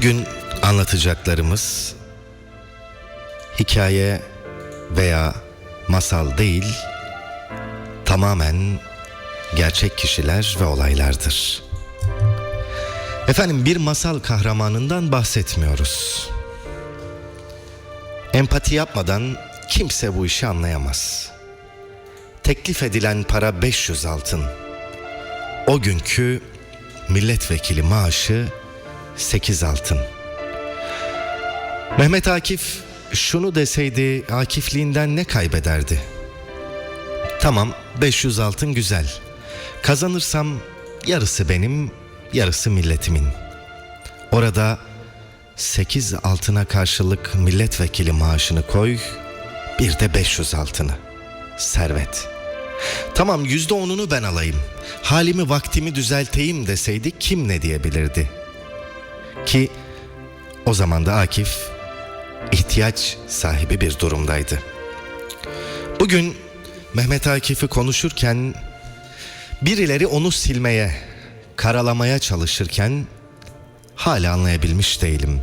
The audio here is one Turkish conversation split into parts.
Bugün anlatacaklarımız hikaye veya masal değil, tamamen gerçek kişiler ve olaylardır. Efendim bir masal kahramanından bahsetmiyoruz. Empati yapmadan kimse bu işi anlayamaz. Teklif edilen para 500 altın. O günkü milletvekili maaşı 8 altın. Mehmet Akif şunu deseydi Akifliğinden ne kaybederdi? Tamam 500 altın güzel. Kazanırsam yarısı benim, yarısı milletimin. Orada 8 altına karşılık milletvekili maaşını koy, bir de 500 altını. Servet. Tamam yüzde onunu ben alayım. Halimi vaktimi düzelteyim deseydi kim ne diyebilirdi? Ki o zaman da Akif ihtiyaç sahibi bir durumdaydı. Bugün Mehmet Akif'i konuşurken birileri onu silmeye, karalamaya çalışırken hala anlayabilmiş değilim.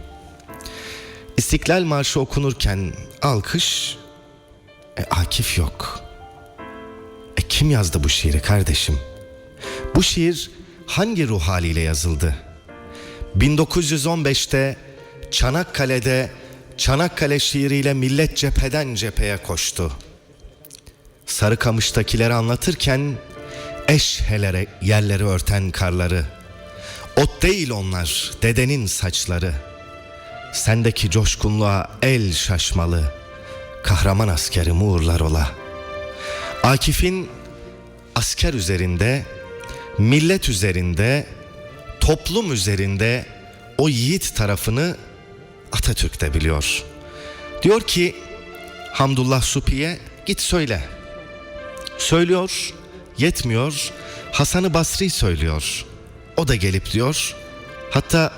İstiklal Marşı okunurken alkış, e, Akif yok. E, kim yazdı bu şiiri kardeşim? Bu şiir hangi ruh haliyle yazıldı? 1915'te Çanakkale'de Çanakkale şiiriyle millet cepheden cepheye koştu. Sarıkamış'takileri anlatırken eşhelere yerleri örten karları. Ot değil onlar dedenin saçları. Sendeki coşkunluğa el şaşmalı. Kahraman askerim uğurlar ola. Akif'in asker üzerinde, millet üzerinde, toplum üzerinde o yiğit tarafını Atatürk de biliyor. Diyor ki Hamdullah Supi'ye git söyle. Söylüyor, yetmiyor. Hasan-ı Basri söylüyor. O da gelip diyor. Hatta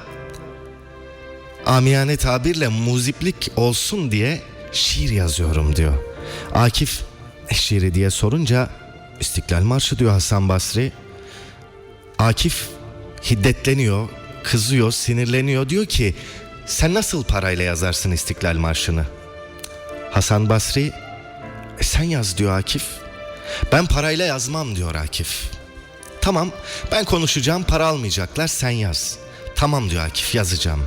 amiyane tabirle muziplik olsun diye şiir yazıyorum diyor. Akif "Ne şiiri diye sorunca İstiklal Marşı diyor Hasan Basri. Akif hiddetleniyor, kızıyor, sinirleniyor. Diyor ki sen nasıl parayla yazarsın İstiklal Marşı'nı? Hasan Basri "E sen yaz diyor Akif. Ben parayla yazmam diyor Akif. Tamam ben konuşacağım para almayacaklar sen yaz. Tamam diyor Akif yazacağım.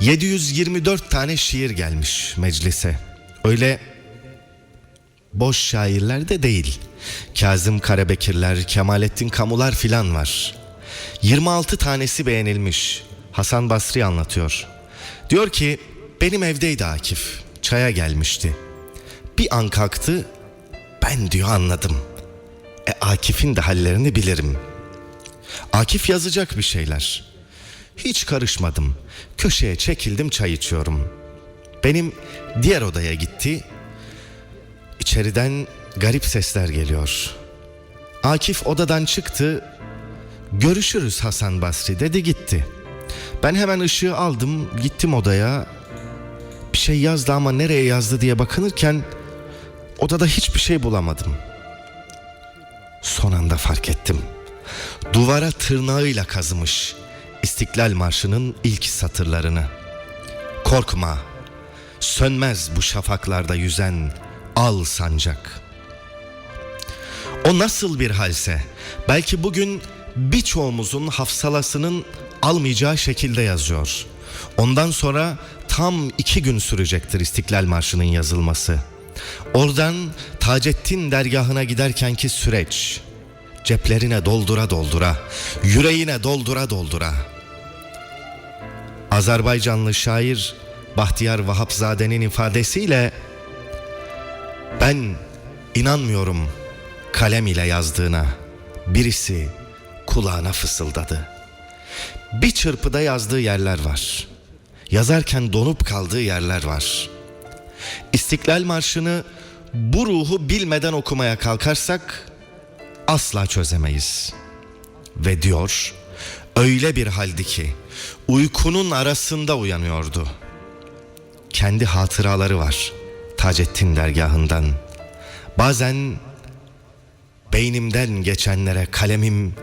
724 tane şiir gelmiş meclise. Öyle boş şairler de değil. Kazım Karabekirler, Kemalettin Kamular filan var. 26 tanesi beğenilmiş. Hasan Basri anlatıyor. Diyor ki benim evdeydi Akif. Çaya gelmişti. Bir an kalktı. Ben diyor anladım. E Akif'in de hallerini bilirim. Akif yazacak bir şeyler. Hiç karışmadım. Köşeye çekildim çay içiyorum. Benim diğer odaya gitti. İçeriden garip sesler geliyor. Akif odadan çıktı. Görüşürüz Hasan Basri dedi gitti. Ben hemen ışığı aldım gittim odaya. Bir şey yazdı ama nereye yazdı diye bakınırken odada hiçbir şey bulamadım. Son anda fark ettim. Duvara tırnağıyla kazımış İstiklal Marşı'nın ilk satırlarını. Korkma, sönmez bu şafaklarda yüzen al sancak. O nasıl bir halse belki bugün birçoğumuzun hafsalasının almayacağı şekilde yazıyor. Ondan sonra tam iki gün sürecektir İstiklal Marşı'nın yazılması. Oradan Taceddin dergahına giderkenki süreç, ceplerine doldura doldura, yüreğine doldura doldura. Azerbaycanlı şair Bahtiyar Vahapzade'nin ifadesiyle ben inanmıyorum kalem ile yazdığına. Birisi kulağına fısıldadı. Bir çırpıda yazdığı yerler var. Yazarken donup kaldığı yerler var. İstiklal Marşı'nı bu ruhu bilmeden okumaya kalkarsak asla çözemeyiz. Ve diyor öyle bir haldi ki uykunun arasında uyanıyordu. Kendi hatıraları var Taceddin dergahından. Bazen beynimden geçenlere kalemim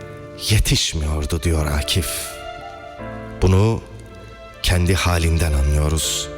yetişmiyordu diyor Akif. Bunu kendi halinden anlıyoruz.